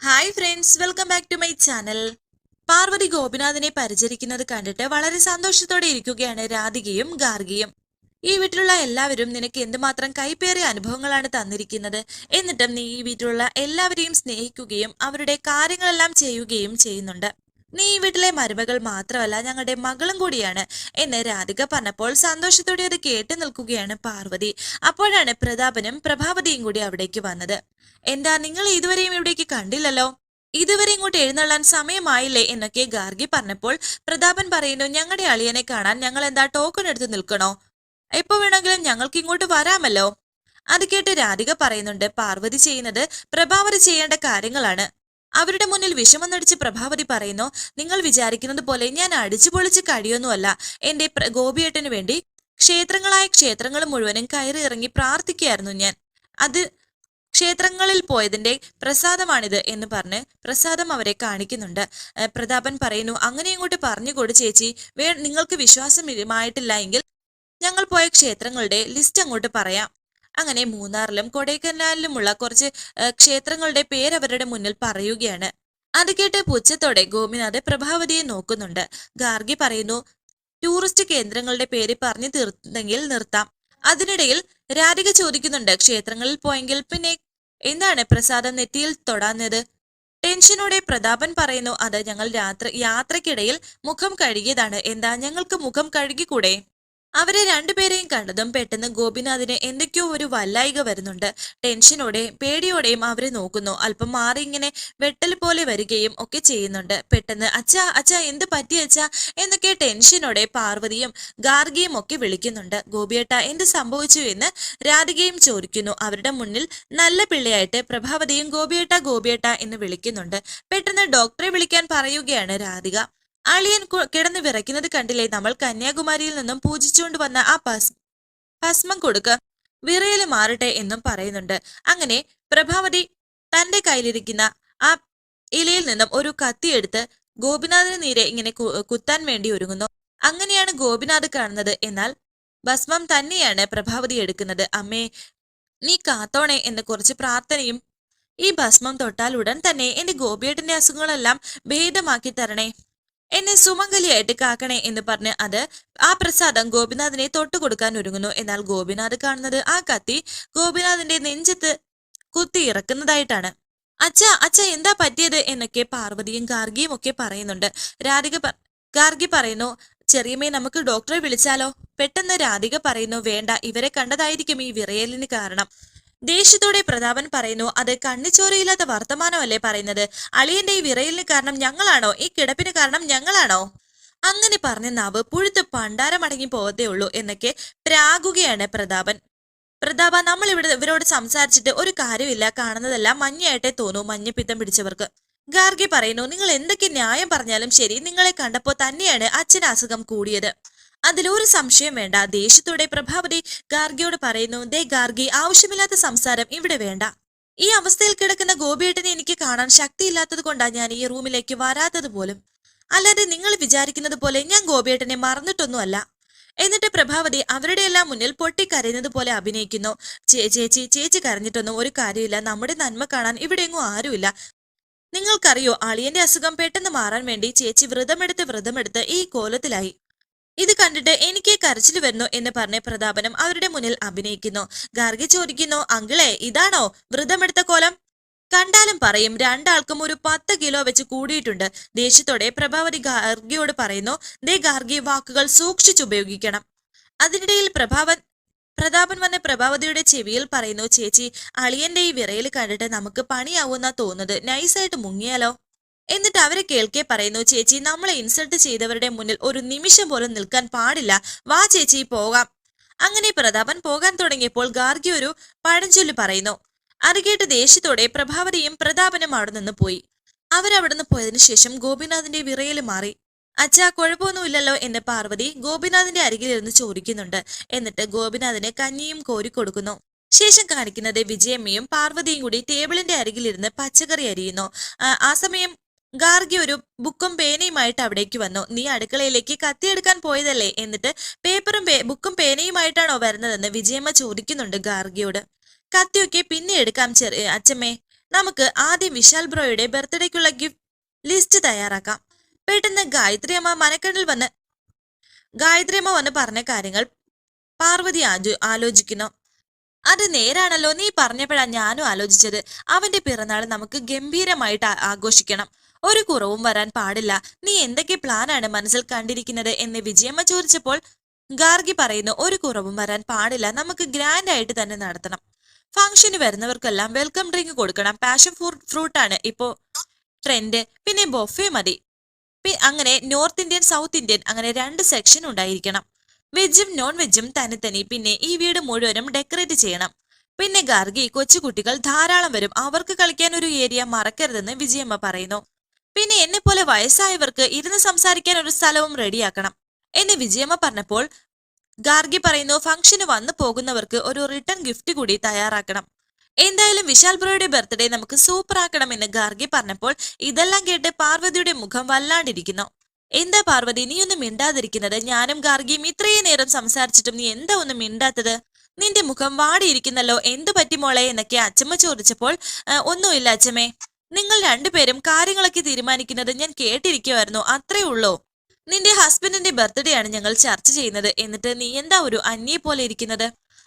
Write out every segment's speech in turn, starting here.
Hi friends welcome back to my channel Parvathy ഗോപിനാഥിനെ പരിചരിക്കുന്നത് കണ്ടിട്ട് വളരെ സന്തോഷത്തോടെ ഇരിക്കുകയാണ് രാധികയും ഗാർഗിയും. ഈ വീട്ടിലുള്ള എല്ലാവരും നിനക്ക് എന്തുമാത്രം കൈപ്പേറിയ അനുഭവങ്ങളാണ് തന്നിരിക്കുന്നത് എന്നിട്ടും നീ ഈ വീട്ടിലുള്ള എല്ലാവരെയും സ്നേഹിക്കുകയും അവരുടെ കാര്യങ്ങളെല്ലാം ചെയ്യുകയും ചെയ്യുന്നുണ്ട്. നീ വീട്ടിലെ മരുമകൾ മാത്രമല്ല ഞങ്ങളുടെ മകളും കൂടിയാണ്. എന്ന് രാധിക പറഞ്ഞപ്പോൾ സന്തോഷത്തോടെ അത് കേട്ടു നിൽക്കുകയാണ് പാർവതി. അപ്പോഴാണ് പ്രതാപനും പ്രഭാവതിയും കൂടി അവിടേക്ക് വന്നത്. എന്താ നിങ്ങൾ ഇതുവരെയും ഇവിടേക്ക് കണ്ടില്ലല്ലോ? ഇതുവരെ ഇങ്ങോട്ട് എഴുന്നള്ളാൻ സമയമായില്ലേ എന്നൊക്കെ ഗാർഗി പറഞ്ഞപ്പോൾ പ്രതാപൻ പറയുന്നു ഞങ്ങളുടെ അളിയനെ കാണാൻ ഞങ്ങൾ എന്താ ടോക്കൺ എടുത്ത് നിൽക്കണോ? എപ്പോ വേണമെങ്കിലും ഞങ്ങൾക്ക് ഇങ്ങോട്ട് വരാമല്ലോ? അത് കേട്ട് രാധിക പറയുന്നുണ്ട് പാർവതി ചെയ്യുന്നത് പ്രഭാവതി ചെയ്യേണ്ട കാര്യങ്ങളാണ്. അവരുടെ മുന്നിൽ വിഷമം നടിച്ച് പ്രഭാവതി പറയുന്നു നിങ്ങൾ വിചാരിക്കുന്നത് പോലെ ഞാൻ അടിച്ചു പൊളിച്ച് കഴിയൊന്നുമല്ല എന്റെ ഗോപിയേട്ടന് വേണ്ടി ക്ഷേത്രങ്ങളായ ക്ഷേത്രങ്ങൾ മുഴുവനും കയറി ഇറങ്ങി പ്രാർത്ഥിക്കുകയായിരുന്നു ഞാൻ. അത് ക്ഷേത്രങ്ങളിൽ പോയതിന്റെ പ്രസാദമാണിത് എന്ന് പറഞ്ഞ് പ്രസാദം അവരെ കാണിക്കുന്നുണ്ട്. പ്രതാപൻ പറയുന്നു അങ്ങനെ ഇങ്ങോട്ട് പറഞ്ഞുകൊടു ചേച്ചി. വേ നിങ്ങൾക്ക് വിശ്വാസമായിട്ടില്ല എങ്കിൽ ഞങ്ങൾ പോയ ക്ഷേത്രങ്ങളുടെ ലിസ്റ്റ് അങ്ങോട്ട് പറയാം. അങ്ങനെ മൂന്നാറിലും കൊടൈക്കനാലിലുമുള്ള കുറച്ച് ക്ഷേത്രങ്ങളുടെ പേര് അവരുടെ മുന്നിൽ പറയുകയാണ്. അത് കേട്ട് പുച്ഛത്തോടെ ഗോപിനാഥ് പ്രഭാവതിയെ നോക്കുന്നുണ്ട്. ഗാർഗി പറയുന്നു ടൂറിസ്റ്റ് കേന്ദ്രങ്ങളുടെ പേര് പറഞ്ഞു തീർത്തെങ്കിൽ നിർത്താം. അതിനിടയിൽ രാധിക ചോദിക്കുന്നുണ്ട് ക്ഷേത്രങ്ങളിൽ പോയെങ്കിൽ പിന്നെ എന്താണ് പ്രസാദം നെറ്റിയിൽ തൊടാഞ്ഞത്? ടെൻഷനോടെ പ്രതാപൻ പറയുന്നു അത് ഞങ്ങൾ രാത്രി യാത്രക്കിടയിൽ മുഖം കഴുകിയതാണ്. എന്താ ഞങ്ങൾക്ക് മുഖം കഴുകിക്കൂടെ? അവരെ രണ്ടുപേരെയും കണ്ടതും പെട്ടെന്ന് ഗോപിനാഥിന് എന്തൊക്കെയോ ഒരു വല്ലായിക വരുന്നുണ്ട്. ടെൻഷനോടെയും പേടിയോടെയും അവരെ നോക്കുന്നു. അല്പം മാറി ഇങ്ങനെ വെട്ടൽ പോലെ വരികയും ഒക്കെ ചെയ്യുന്നുണ്ട്. പെട്ടെന്ന് അച്ഛാ അച്ഛാ എന്ത് പറ്റി അച്ഛാ? എന്നൊക്കെ ടെൻഷനോടെ പാർവതിയും ഗാർഗിയും ഒക്കെ വിളിക്കുന്നുണ്ട്. ഗോപിയേട്ട എന്ത് സംഭവിച്ചു? എന്ന് രാധികയും ചോദിക്കുന്നു. അവരുടെ മുന്നിൽ നല്ല പിള്ളയായിട്ട് പ്രഭാവതിയും ഗോപിയേട്ട ഗോപിയേട്ട എന്ന് വിളിക്കുന്നുണ്ട്. പെട്ടെന്ന് ഡോക്ടറെ വിളിക്കാൻ പറയുകയാണ് രാധിക. അളിയൻ കിടന്നു വിറയ്ക്കുന്നത് കണ്ടില്ലേ? നമ്മൾ കന്യാകുമാരിയിൽ നിന്നും പൂജിച്ചുകൊണ്ട് വന്ന ആ ഭസ് ഭസ്മം കൊടുക്ക വിറയൽ മാറട്ടെ എന്നും പറയുന്നുണ്ട്. അങ്ങനെ പ്രഭാവതി തന്റെ കയ്യിലിരിക്കുന്ന ആ ഇലയിൽ നിന്നും ഒരു കത്തിയെടുത്ത് ഗോപിനാഥിന് നേരെ ഇങ്ങനെ കുത്താൻ വേണ്ടി ഒരുങ്ങുന്നു. അങ്ങനെയാണ് ഗോപിനാഥ് കാണുന്നത്. എന്നാൽ ഭസ്മം തന്നെയാണ് പ്രഭാവതി എടുക്കുന്നത്. അമ്മേ നീ കാത്തോണേ എന്ന കുറച്ച് പ്രാർത്ഥനയും ഈ ഭസ്മം തൊട്ടാൽ ഉടൻ തന്നെ എന്റെ ഗോപിയേട്ടന്റെ അസുഖങ്ങളെല്ലാം ഭേദമാക്കി തരണേ. എന്നെ സുമംഗലിയായിട്ട് കാക്കണേ എന്ന് പറഞ്ഞ് അത് ആ പ്രസാദം ഗോപിനാഥിനെ തൊട്ടുകൊടുക്കാൻ ഒരുങ്ങുന്നു. എന്നാൽ ഗോപിനാഥ് കാണുന്നത് ആ കത്തി ഗോപിനാഥിന്റെ നെഞ്ചത്ത് കുത്തി ഇറക്കുന്നതായിട്ടാണ്. അച്ഛ അച്ഛ എന്താ പറ്റിയത്? എന്നൊക്കെ പാർവതിയും ഗാർഗിയും ഒക്കെ പറയുന്നുണ്ട്. രാധിക ഗാർഗി പറയുന്നു ചെറിയമ്മേ നമുക്ക് ഡോക്ടറെ വിളിച്ചാലോ? പെട്ടെന്ന് രാധിക പറയുന്നു വേണ്ട ഇവരെ കണ്ടതായിരിക്കും ഈ വിറയലിന് കാരണം. ദേഷ്യത്തോടെ പ്രതാപൻ പറയുന്നു അത് കണ്ണിച്ചോരയില്ലാത്ത വർത്തമാനമല്ലേ പറയുന്നത്? അളിയന്റെ ഈ വിറയലിന് കാരണം ഞങ്ങളാണോ? ഈ കിടപ്പിന് കാരണം ഞങ്ങളാണോ? അങ്ങനെ പറഞ്ഞ നാവ് പുഴുത്ത് പണ്ടാരമടങ്ങി പോകത്തേ ഉള്ളൂ എന്നൊക്കെ പ്രാകുകയാണ് പ്രതാപൻ. പ്രതാപ നമ്മൾ ഇവിടെ ഇവരോട് സംസാരിച്ചിട്ട് ഒരു കാര്യമില്ല. കാണുന്നതെല്ലാം മഞ്ഞയായിട്ടേ തോന്നൂ. മഞ്ഞപ്പിത്തം പിടിച്ചവർക്ക്. ഗാർഗി പറയുന്നു നിങ്ങൾ എന്തൊക്കെ ന്യായം പറഞ്ഞാലും ശരി. നിങ്ങളെ കണ്ടപ്പോ തന്നെയാണ് അച്ഛന് അസുഖം കൂടിയത്. അതിലൊരു സംശയം വേണ്ട. ദേഷ്യത്തോടെ പ്രഭാവതി ഗാർഗിയോട് പറയുന്നു ദേ ഗാർഗി ആവശ്യമില്ലാത്ത സംസാരം ഇവിടെ വേണ്ട. ഈ അവസ്ഥയിൽ കിടക്കുന്ന ഗോപിയേട്ടനെ എനിക്ക് കാണാൻ ശക്തിയില്ലാത്തത് കൊണ്ടാണ് ഞാൻ ഈ റൂമിലേക്ക് വരാത്തത് പോലും. അല്ലാതെ നിങ്ങൾ വിചാരിക്കുന്നത് പോലെ ഞാൻ ഗോപിയേട്ടനെ മറന്നിട്ടൊന്നുമല്ല. എന്നിട്ട് പ്രഭാവതി അവരുടെ എല്ലാം മുന്നിൽ പൊട്ടിക്കരയുന്നത് പോലെ അഭിനയിക്കുന്നു. "ചേ- ചേച്ചി ചേച്ചി കരഞ്ഞിട്ടൊന്നും ഒരു കാര്യമില്ല. നമ്മുടെ നന്മ കാണാൻ ഇവിടെ എങ്ങും ആരുമില്ല. നിങ്ങൾക്കറിയോ അളിയന്റെ അസുഖം പെട്ടെന്ന് മാറാൻ വേണ്ടി ചേച്ചി വ്രതമെടുത്ത് വ്രതമെടുത്ത് ഈ കോലത്തിലായി. ഇത് കണ്ടിട്ട് എനിക്ക് കരച്ചിൽ വരുന്നു എന്ന് പറഞ്ഞ് പ്രതാപനം അവരുടെ മുന്നിൽ അഭിനയിക്കുന്നു. ഗാർഗി ചോദിക്കുന്നു അങ്കിളെ ഇതാണോ വ്രതമെടുത്ത കോലം? കണ്ടാലും പറയും രണ്ടാൾക്കും ഒരു പത്ത് കിലോ വെച്ച് കൂടിയിട്ടുണ്ട്. ദേഷ്യത്തോടെ പ്രഭാവതി ഗാർഗിയോട് പറയുന്നു ദേ ഗാർഗി വാക്കുകൾ സൂക്ഷിച്ചുപയോഗിക്കണം അതിനിടയിൽ പ്രഭാവൻ പ്രതാപൻ വന്ന പ്രഭാവതിയുടെ ചെവിയിൽ പറയുന്നു ചേച്ചി അളിയന്റെ ഈ വിറയിൽ കണ്ടിട്ട് നമുക്ക് പണിയാവുന്ന തോന്നുന്നത്. നൈസായിട്ട് മുങ്ങിയാലോ? എന്നിട്ട് അവരെ കേൾക്കെ പറയുന്നു ചേച്ചി നമ്മളെ ഇൻസൾട്ട് ചെയ്തവരുടെ മുന്നിൽ ഒരു നിമിഷം പോലും നിൽക്കാൻ പാടില്ല. വാ ചേച്ചി പോകാം. അങ്ങനെ പ്രതാപൻ പോകാൻ തുടങ്ങിയപ്പോൾ ഗാർഗി ഒരു പഴഞ്ചൊല്ല് പറയുന്നു. അറികേട്ട് കേട്ട് ദേഷ്യത്തോടെ പ്രഭാവതിയും പ്രതാപനും അവിടെ നിന്ന് പോയി അവരവിടുന്ന് പോയതിനു ശേഷം ഗോപിനാഥിന്റെ വിറയിൽ മാറി. അച്ഛാ കുഴപ്പമൊന്നുമില്ലല്ലോ എന്ന് പാർവതി ഗോപിനാഥിന്റെ അരികിലിരുന്ന് ചോദിക്കുന്നുണ്ട്. എന്നിട്ട് ഗോപിനാഥിന് കഞ്ഞിയും കോരി കൊടുക്കുന്നു. ശേഷം കാണിക്കുന്നത് വിജയമ്മയും പാർവതിയും കൂടി ടേബിളിന്റെ അരികിലിരുന്ന് പച്ചക്കറി അരിയുന്നു. ആ സമയം ഗാർഗി ഒരു ബുക്കും പേനയുമായിട്ട് അവിടേക്ക് വന്നു. നീ അടുക്കളയിലേക്ക് കത്തിയെടുക്കാൻ പോയതല്ലേ? എന്നിട്ട് പേപ്പറും ബുക്കും പേനയുമായിട്ടാണോ വരുന്നതെന്ന് വിജയമ്മ ചോദിക്കുന്നുണ്ട് ഗാർഗിയോട്. കത്തിയൊക്കെ പിന്നെ എടുക്കാം ചെറിയ അച്ഛമ്മേ നമുക്ക് ആദ്യം വിശാൽ ബ്രോയുടെ ബർത്ത്ഡേക്കുള്ള ഗിഫ്റ്റ് ലിസ്റ്റ് തയ്യാറാക്കാം. പെട്ടെന്ന് ഗായത്രി അമ്മ മനക്കണ്ണിൽ വന്ന് ഗായത്രി അമ്മ വന്ന് പറഞ്ഞ കാര്യങ്ങൾ പാർവതി ആജു ആലോചിക്കുന്നു. അത് നേരാണല്ലോ നീ പറഞ്ഞപ്പോഴാണ് ഞാനും ആലോചിച്ചത്. അവന്റെ പിറന്നാൾ നമുക്ക് ഗംഭീരമായിട്ട് ആഘോഷിക്കണം. ഒരു കുറവും വരാൻ പാടില്ല. നീ എന്തൊക്കെ പ്ലാനാണ് മനസ്സിൽ കണ്ടിരിക്കുന്നത് എന്ന് വിജയമ്മ ചോദിച്ചപ്പോൾ ഗാർഗി പറയുന്നു ഒരു കുറവും വരാൻ പാടില്ല. നമുക്ക് ഗ്രാൻഡ് ആയിട്ട് തന്നെ നടത്തണം. ഫംഗ്ഷന് വരുന്നവർക്കെല്ലാം വെൽക്കം ഡ്രിങ്ക് കൊടുക്കണം. പാഷൻ ഫ്രൂട്ട് ആണ് ഇപ്പോ ട്രെൻഡ് പിന്നെ ബൊഫെ മതി. അങ്ങനെ നോർത്ത് ഇന്ത്യൻ സൗത്ത് ഇന്ത്യൻ അങ്ങനെ രണ്ട് സെക്ഷൻ ഉണ്ടായിരിക്കണം. വെജും നോൺ വെജും തനിത്തനി. പിന്നെ ഈ വീട് മുഴുവനും ഡെക്കറേറ്റ് ചെയ്യണം. പിന്നെ ഗാർഗി കൊച്ചുകുട്ടികൾ ധാരാളം വരും. അവർക്ക് കളിക്കാൻ ഒരു ഏരിയ മറക്കരുതെന്ന് വിജയമ്മ പറയുന്നു. പിന്നെ എന്നെ പോലെ വയസ്സായവർക്ക് ഇരുന്ന് സംസാരിക്കാൻ ഒരു സ്ഥലവും റെഡിയാക്കണം. എന്ന് വിജയമ്മ പറഞ്ഞപ്പോൾ ഗാർഗി പറയുന്നു ഫംഗ്ഷന് വന്നു പോകുന്നവർക്ക് ഒരു റിട്ടേൺ ഗിഫ്റ്റ് കൂടി തയ്യാറാക്കണം. എന്തായാലും വിശാൽ ബ്രോയുടെ ബർത്ത്ഡേ നമുക്ക് സൂപ്പർ ആക്കണമെന്ന് ഗാർഗി പറഞ്ഞപ്പോൾ ഇതെല്ലാം കേട്ട് പാർവതിയുടെ മുഖം വല്ലാണ്ടിരിക്കുന്നു. എന്താ പാർവതി നീ ഒന്നും മിണ്ടാതിരിക്കുന്നത്? ഞാനും ഗാർഗിയും ഇത്രയും നേരം സംസാരിച്ചിട്ടും നീ എന്താ ഒന്നും മിണ്ടാത്തത്? നിന്റെ മുഖം വാടിയിരിക്കുന്നല്ലോ എന്തു പറ്റി മോളെ? എന്നൊക്കെ അച്ചമ്മ ചോദിച്ചപ്പോൾ ഒന്നുമില്ല അച്ചമ്മേ. നിങ്ങൾ രണ്ടുപേരും കാര്യങ്ങളൊക്കെ തീരുമാനിക്കുന്നത് ഞാൻ കേട്ടിരിക്കുമായിരുന്നു അത്രേ ഉള്ളൂ. നിന്റെ ഹസ്ബൻഡിന്റെ ബർത്ത്ഡേ ആണ് ഞങ്ങൾ ചർച്ച ചെയ്യുന്നത്. എന്നിട്ട് നീ എന്താ ഒരു അന്യെ പോലെ ഇരിക്കുന്നത്?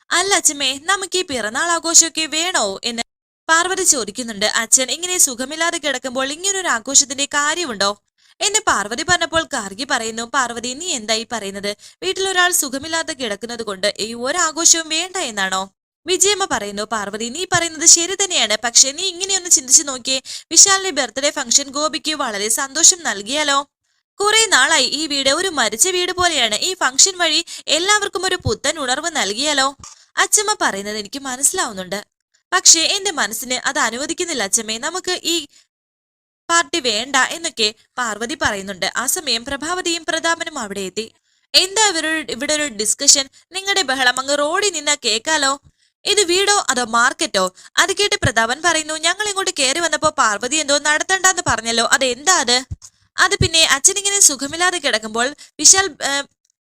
അല്ല അച്ഛമ്മേ നമുക്ക് ഈ പിറന്നാൾ ആഘോഷമൊക്കെ വേണോ എന്ന് പാർവതി ചോദിക്കുന്നുണ്ട്. അച്ഛൻ ഇങ്ങനെ സുഖമില്ലാതെ കിടക്കുമ്പോൾ ഇങ്ങനൊരു ആഘോഷത്തിന്റെ കാര്യമുണ്ടോ? എന്ന് പാർവതി പറഞ്ഞപ്പോൾ ഗാർഗി പറയുന്നു പാർവതി നീ എന്തായി പറയുന്നത്? വീട്ടിലൊരാൾ സുഖമില്ലാതെ കിടക്കുന്നത് കൊണ്ട് ഈ ഒരാഘോഷവും വേണ്ട എന്നാണോ? വിജയമ്മ പറയുന്നു പാർവതി നീ പറയുന്നത് ശരി തന്നെയാണ്. പക്ഷെ നീ ഇങ്ങനെയൊന്ന് ചിന്തിച്ചു നോക്കിയേ. വിശാലിന്റെ ബർത്ത്ഡേ ഫംഗ്ഷൻ ഗോപിക്ക് വളരെ സന്തോഷം നൽകിയാലോ? കുറെ നാളായി ഈ വീട് ഒരു മരിച്ച വീട് പോലെയാണ്. ഈ ഫംഗ്ഷൻ വഴി എല്ലാവർക്കും ഒരു പുത്തൻ ഉണർവ് നൽകിയാലോ? അച്ഛമ്മ പറയുന്നത് എനിക്ക് മനസ്സിലാവുന്നുണ്ട്. പക്ഷേ എന്റെ മനസ്സിന് അത് അനുവദിക്കുന്നില്ല അച്ഛമ്മേ നമുക്ക് ഈ പാർട്ടി വേണ്ട എന്നൊക്കെ പാർവതി പറയുന്നുണ്ട്. ആ സമയം പ്രഭാവതിയും പ്രതാപനും അവിടെ എത്തി. എന്താ ഇവരുടെ ഇവിടെ ഒരു ഡിസ്കഷൻ നിങ്ങളുടെ ബഹളം അങ്ങ് റോഡിൽ നിന്ന് കേക്കാലോ? ഇത് വീടോ അതോ മാർക്കറ്റോ? അത് കേട്ട് പ്രതാപൻ പറയുന്നു ഞങ്ങൾ ഇങ്ങോട്ട് കയറി വന്നപ്പോ പാർവതി എന്തോ നടത്തണ്ടെന്ന് പറഞ്ഞല്ലോ. അത് എന്താ അത്? അത് പിന്നെ അച്ഛനിങ്ങനെ സുഖമില്ലാതെ കിടക്കുമ്പോൾ വിശാൽ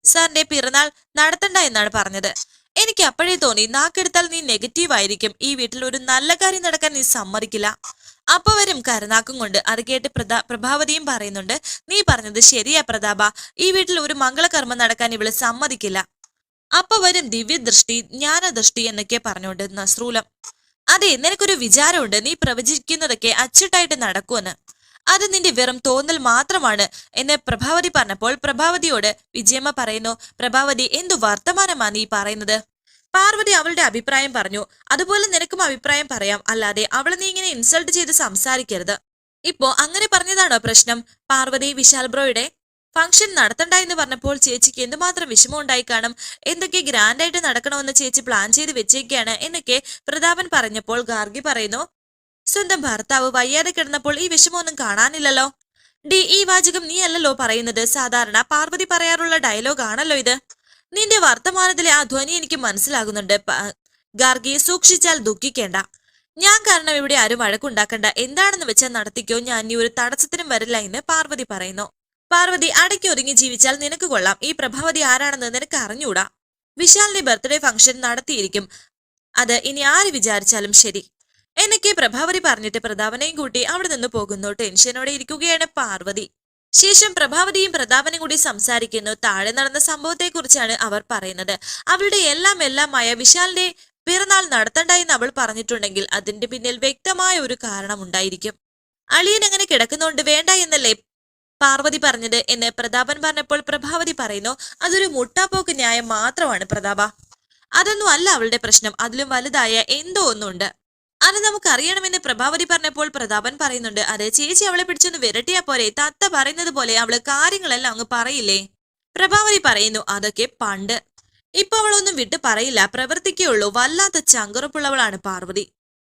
സാറിന്റെ പിറന്നാൾ നടത്തണ്ട എന്നാണ് പറഞ്ഞത്. എനിക്ക് അപ്പോഴേ തോന്നി നാക്കെടുത്താൽ നീ നെഗറ്റീവ് ആയിരിക്കും. ഈ വീട്ടിൽ ഒരു നല്ല കാര്യം നടക്കാൻ നീ സമ്മതിക്കില്ല. അപ്പൊ വരും കരുനാക്കും കൊണ്ട്. അത് കേട്ട് പ്രതാ പ്രഭാവതിയും പറയുന്നുണ്ട് നീ പറഞ്ഞത് ശരിയാ പ്രതാപ. ഈ വീട്ടിൽ ഒരു മംഗളകർമ്മം നടക്കാൻ ഇവൾ സമ്മതിക്കില്ല. അപ്പൊ വരും ദിവ്യദൃഷ്ടി ജ്ഞാനദൃഷ്ടി എന്നൊക്കെ പറഞ്ഞുകൊണ്ട് നസ്രൂലം. അതെ നിനക്കൊരു വിചാരമുണ്ട്. നീ പ്രവചിക്കുന്നതൊക്കെ അച്ചിട്ടായിട്ട് നടക്കുമെന്ന് അത് നിന്റെ വെറും തോന്നൽ മാത്രമാണ് എന്ന് പ്രഭാവതി പറഞ്ഞപ്പോൾ പ്രഭാവതിയോട് വിജയമ്മ പറയുന്നു പ്രഭാവതി എന്തു വർത്തമാനമാ നീ പറയുന്നത്? പാർവതി അവളുടെ അഭിപ്രായം പറഞ്ഞു അതുപോലെ നിനക്കും അഭിപ്രായം പറയാം. അല്ലാതെ അവളെ നീ ഇങ്ങനെ ഇൻസൾട്ട് ചെയ്ത് സംസാരിക്കരുത്. ഇപ്പോ അങ്ങനെ പറഞ്ഞതാണോ പ്രശ്നം? പാർവതി വിശാൽ ബ്രോയുടെ ഫംഗ്ഷൻ നടത്തണ്ട എന്ന് പറഞ്ഞപ്പോൾ ചേച്ചിക്ക് എന്തുമാത്രം വിഷമം ഉണ്ടായി കാണും? എന്തൊക്കെ ഗ്രാൻഡ് ആയിട്ട് നടക്കണമെന്ന് ചേച്ചി പ്ലാൻ ചെയ്ത് വെച്ചേക്കാണ് എന്നൊക്കെ പ്രതാപൻ പറഞ്ഞപ്പോൾ ഗാർഗി പറയുന്നു സ്വന്തം ഭർത്താവ് വയ്യാതെ കിടന്നപ്പോൾ ഈ വിഷമമൊന്നും കാണാനില്ലല്ലോ. ഡി ഈ വാചകം നീ അല്ലല്ലോ പറയുന്നത്. സാധാരണ പാർവതി പറയാറുള്ള ഡയലോഗ് ആണല്ലോ ഇത്. നിന്റെ വർത്തമാനത്തിലെ ആ ധ്വനി എനിക്ക് മനസ്സിലാകുന്നുണ്ട്. ഗാർഗി സൂക്ഷിച്ചാൽ ദുഃഖിക്കേണ്ട. ഞാൻ കാരണം ഇവിടെ ആരും വഴക്കുണ്ടാക്കണ്ട. എന്താണെന്ന് വെച്ചാൽ നടത്തിക്കോ. ഞാൻ ഇനി ഒരു തടസ്സത്തിനും വരില്ല എന്ന് പാർവതി പറയുന്നു. പാർവതി അടക്കി ഒതുങ്ങി ജീവിച്ചാൽ നിനക്ക് കൊള്ളാം. ഈ പ്രഭാവതി ആരാണെന്ന് നിനക്ക് അറിഞ്ഞൂടാ? വിശാലിന്റെ ബർത്ത്ഡേ ഫംഗ്ഷൻ നടത്തിയിരിക്കും. അത് ഇനി ആര് വിചാരിച്ചാലും ശരി. എന്നൊക്കെ പ്രഭാവതി പറഞ്ഞിട്ട് പ്രതാപനെയും കൂട്ടി അവിടെ നിന്ന് പോകുന്നു. ടെൻഷനോടെ ഇരിക്കുകയാണ് പാർവതി. ശേഷം പ്രഭാവതിയും പ്രതാപനും കൂടി സംസാരിക്കുന്നു. താഴെ നടന്ന സംഭവത്തെക്കുറിച്ചാണ് അവർ പറയുന്നത്. അവളുടെ എല്ലാം എല്ലാമായ വിശാലിന്റെ പിറന്നാൾ നടത്തണ്ട എന്ന് അവൾ പറഞ്ഞിട്ടുണ്ടെങ്കിൽ അതിന്റെ പിന്നിൽ വ്യക്തമായ ഒരു കാരണം ഉണ്ടായിരിക്കും. അളിയൻ അങ്ങനെ കിടക്കുന്നോണ്ട് വേണ്ട എന്നല്ലേ പാർവതി പറഞ്ഞത് എന്ന് പ്രതാപൻ പറഞ്ഞപ്പോൾ പ്രഭാവതി പറയുന്നു അതൊരു മുട്ടാപ്പോക്ക് ന്യായം മാത്രമാണ് പ്രതാപ. അതൊന്നും അല്ല അവളുടെ പ്രശ്നം. അതിലും വലുതായ എന്തോ ഒന്നുണ്ട്. അത് നമുക്കറിയണമെന്ന് പ്രഭാവതി പറഞ്ഞപ്പോൾ പ്രതാപൻ പറയുന്നുണ്ട് അതെ ചേച്ചി അവളെ പിടിച്ചൊന്ന് വിരട്ടിയാ പോരെ. തത്ത പറയുന്നത് പോലെ അവൾ കാര്യങ്ങളെല്ലാം അങ്ങ് പറയില്ലേ? പ്രഭാവതി പറയുന്നു അതൊക്കെ പണ്ട്. ഇപ്പൊ അവളൊന്നും വിട്ട് പറയില്ല. പ്രവർത്തിക്കുള്ളൂ വല്ലാത്ത ചങ്കുറപ്പുള്ളവളാണ് പാർവതി.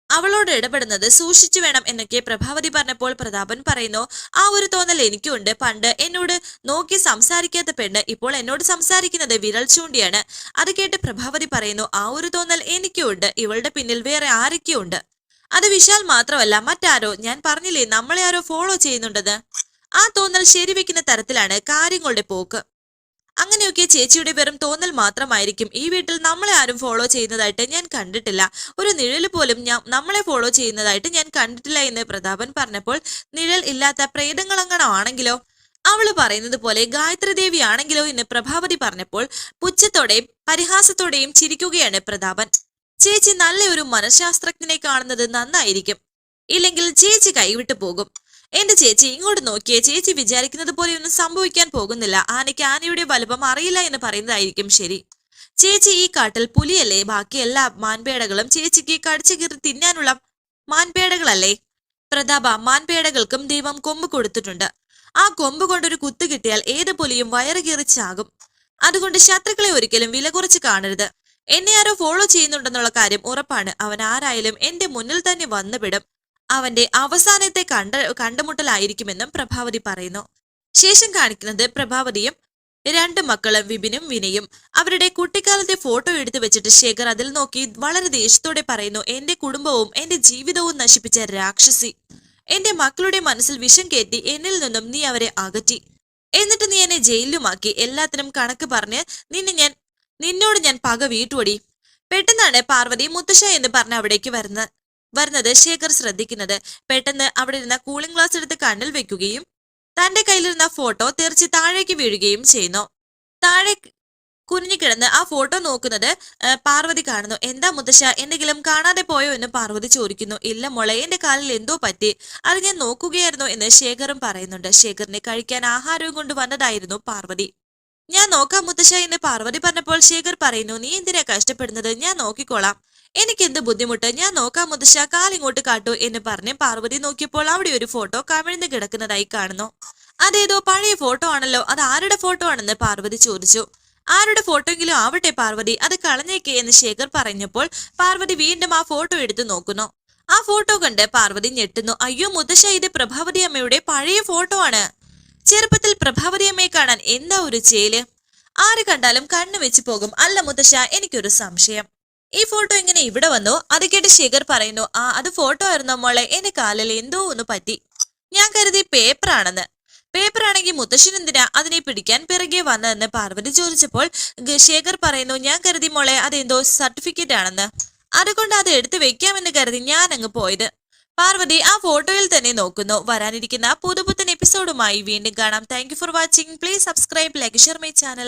അവളോട് ഇടപെടുന്നത് സൂക്ഷിച്ചു വേണം എന്നൊക്കെ പ്രഭാവതി പറഞ്ഞപ്പോൾ പ്രതാപൻ പറയുന്നു ആ ഒരു തോന്നൽ എനിക്കുണ്ട്. പണ്ട് എന്നോട് നോക്കി സംസാരിക്കാത്ത പെണ്ണ് ഇപ്പോൾ എന്നോട് സംസാരിക്കുന്നത് വിരൽ ചൂണ്ടിയാണ്. അത് കേട്ട് പ്രഭാവതി പറയുന്നു ആ ഒരു തോന്നൽ എനിക്കുണ്ട്. ഇവളുടെ പിന്നിൽ വേറെ ആരൊക്കെയുണ്ട്? അത് വിശാൽ മാത്രമല്ല മറ്റാരോ? ഞാൻ പറഞ്ഞില്ലേ നമ്മളെ ആരോ ഫോളോ ചെയ്യുന്നുണ്ടെന്ന്? ആ തോന്നൽ ശരിവെക്കുന്ന തരത്തിലാണ് കാര്യങ്ങളുടെ പോക്ക്. അങ്ങനെയൊക്കെ ചേച്ചിയുടെ വെറും തോന്നൽ മാത്രമായിരിക്കും. ഈ വീട്ടിൽ നമ്മളെ ആരും ഫോളോ ചെയ്യുന്നതായിട്ട് ഞാൻ കണ്ടിട്ടില്ല. ഒരു നിഴൽ പോലും ഞാൻ നമ്മളെ ഫോളോ ചെയ്യുന്നതായിട്ട് ഞാൻ കണ്ടിട്ടില്ല എന്ന് പ്രതാപൻ പറഞ്ഞപ്പോൾ നിഴൽ ഇല്ലാത്ത പ്രേതങ്ങളങ്ങണമാണെങ്കിലോ അവൾ പറയുന്നത് പോലെ ഗായത്രി ദേവി ആണെങ്കിലോ? എന്ന് പ്രഭാവതി പറഞ്ഞപ്പോൾ പുച്ഛത്തോടെയും പരിഹാസത്തോടെയും ചിരിക്കുകയാണ് പ്രതാപൻ. ചേച്ചി നല്ലൊരു മനഃശാസ്ത്രജ്ഞനെ കാണുന്നത് നന്നായിരിക്കും. ഇല്ലെങ്കിൽ ചേച്ചി കൈവിട്ടു പോകും. എന്റെ ചേച്ചി ഇങ്ങോട്ട് നോക്കിയേ. ചേച്ചി വിചാരിക്കുന്നത് പോലെയൊന്നും സംഭവിക്കാൻ പോകുന്നില്ല. ആനയ്ക്ക് ആനയുടെ വലുപ്പം അറിയില്ല എന്ന് പറയുന്നതായിരിക്കും ശരി. ചേച്ചി ഈ കാട്ടിൽ പുലിയല്ലേ? ബാക്കി എല്ലാ മാൻപേടകളും ചേച്ചിക്ക് കടിച്ചു കീറി തിന്നാനുള്ള മാൻപേടകളല്ലേ? പ്രതാപ മാൻപേടകൾക്കും ദൈവം കൊമ്പ് കൊടുത്തിട്ടുണ്ട്. ആ കൊമ്പ് കൊണ്ടൊരു കുത്ത് കിട്ടിയാൽ ഏത് പുലിയും വയറ് കീറി ചാകും. അതുകൊണ്ട് ശത്രുക്കളെ ഒരിക്കലും വില കുറച്ച് കാണരുത്. എന്നെ ആരോ ഫോളോ ചെയ്യുന്നുണ്ടെന്നുള്ള കാര്യം ഉറപ്പാണ്. അവൻ ആരായാലും എന്റെ മുന്നിൽ തന്നെ വന്നുവിടും. അവന്റെ അവസാനത്തെ കണ്ട കണ്ടുമുട്ടലായിരിക്കുമെന്നും പ്രഭാവതി പറയുന്നു. ശേഷം കാണിക്കുന്നത് പ്രഭാവതിയും രണ്ട് മക്കളും വിപിനും വിനയും. അവരുടെ കുട്ടിക്കാലത്തെ ഫോട്ടോ എടുത്തു വെച്ചിട്ട് ശേഖർ അതിൽ നോക്കി വളരെ ദേഷ്യത്തോടെ പറയുന്നു എന്റെ കുടുംബവും എന്റെ ജീവിതവും നശിപ്പിച്ച രാക്ഷസി. എന്റെ മക്കളുടെ മനസ്സിൽ വിഷം കയറ്റി എന്നിൽ നിന്നും നീ അവരെ അകറ്റി. എന്നിട്ട് നീ എന്നെ ജയിലിലുമാക്കി. എല്ലാത്തിനും കണക്ക് പറഞ്ഞ് നിന്നെ ഞാൻ നിന്നോട് ഞാൻ പക വീട്ടുപടി പെട്ടെന്നാണ് പാർവതി മുത്തശ്ശ എന്ന് പറഞ്ഞ് അവിടേക്ക് വരുന്ന വരുന്നത് ശേഖർ ശ്രദ്ധിക്കുന്നത്. പെട്ടെന്ന് അവിടെ ഇരുന്ന കൂളിംഗ് ഗ്ലാസ് എടുത്ത് കണ്ണിൽ വെക്കുകയും തന്റെ കയ്യിലിരുന്ന ഫോട്ടോ തെറിച്ച് താഴേക്ക് വീഴുകയും ചെയ്യുന്നു. താഴെ കുനിഞ്ഞു കിടന്ന് ആ ഫോട്ടോ നോക്കുന്നത് പാർവതി കാണുന്നു. എന്താ മുത്തശ്ശ എന്തെങ്കിലും കാണാതെ പോയോ? എന്ന് പാർവതി ചോദിക്കുന്നു. ഇല്ല മോളെ എന്റെ കാലിൽ എന്തോ പറ്റി? അത് ഞാൻ നോക്കുകയായിരുന്നു എന്ന് ശേഖറും പറയുന്നുണ്ട്. ശേഖറിനെ കഴിക്കാൻ ആഹാരവും കൊണ്ട് വന്നതായിരുന്നു പാർവതി. ഞാൻ നോക്കാം മുത്തശ്ശ എന്ന് പാർവതി പറഞ്ഞപ്പോൾ ശേഖർ പറയുന്നു നീ എന്തിനാ കഷ്ടപ്പെടുന്നത്? ഞാൻ നോക്കിക്കോളാം. എനിക്ക് എന്ത് ബുദ്ധിമുട്ട്? ഞാൻ നോക്കാം മുതശ കാലിങ്ങോട്ട് കാട്ടൂ എന്ന് പറഞ്ഞ് പാർവതി നോക്കിയപ്പോൾ അവിടെ ഒരു ഫോട്ടോ കമിഴ്ന്ന് കിടക്കുന്നതായി കാണുന്നു. അതേതോ പഴയ ഫോട്ടോ ആണല്ലോ. അത് ആരുടെ ഫോട്ടോ ആണെന്ന് പാർവതി ചോദിച്ചു. ആരുടെ ഫോട്ടോയെങ്കിലും ആവട്ടെ പാർവതി. അത് കളഞ്ഞേക്ക് എന്ന് ശേഖർ പറഞ്ഞപ്പോൾ പാർവതി വീണ്ടും ആ ഫോട്ടോ എടുത്തു നോക്കുന്നു. ആ ഫോട്ടോ കണ്ട് പാർവതി ഞെട്ടുന്നു. അയ്യോ മുത്തശ്ശ ഇത് പ്രഭാവതി അമ്മയുടെ പഴയ ഫോട്ടോ ആണ്. ചെറുപ്പത്തിൽ പ്രഭാവതി അമ്മയെ കാണാൻ എന്താ ഒരു ചേൽ? ആര് കണ്ടാലും കണ്ണു വെച്ച് പോകും. അല്ല മുത്തശ്ശ എനിക്കൊരു സംശയം. ഈ ഫോട്ടോ ഇങ്ങനെ ഇവിടെ വന്നു. അത് കേട്ട് ശേഖർ പറയുന്നു ആ അത് ഫോട്ടോ ആയിരുന്നു മോളെ. എന്റെ കാലിൽ എന്തോ ഒന്ന് പറ്റി. ഞാൻ കരുതി പേപ്പർ ആണെന്ന്. പേപ്പർ ആണെങ്കിൽ മുത്തശ്ശൻ എന്തിനാ അതിനെ പിടിക്കാൻ പിറകെ വന്നതെന്ന് പാർവതി ചോദിച്ചപ്പോൾ ശേഖർ പറയുന്നു ഞാൻ കരുതി മോളെ അതെന്തോ സർട്ടിഫിക്കറ്റ് ആണെന്ന്. അതുകൊണ്ട് അത് എടുത്തു വെക്കാമെന്ന് കരുതി ഞാൻ അങ്ങ് പോയത്. പാർവതി ആ ഫോട്ടോയിൽ തന്നെ നോക്കുന്നു. വരാനിരിക്കുന്ന പുതുപുത്തൻ എപ്പിസോഡുമായി വീണ്ടും കാണാം. Thank for watching please subscribe like share my channel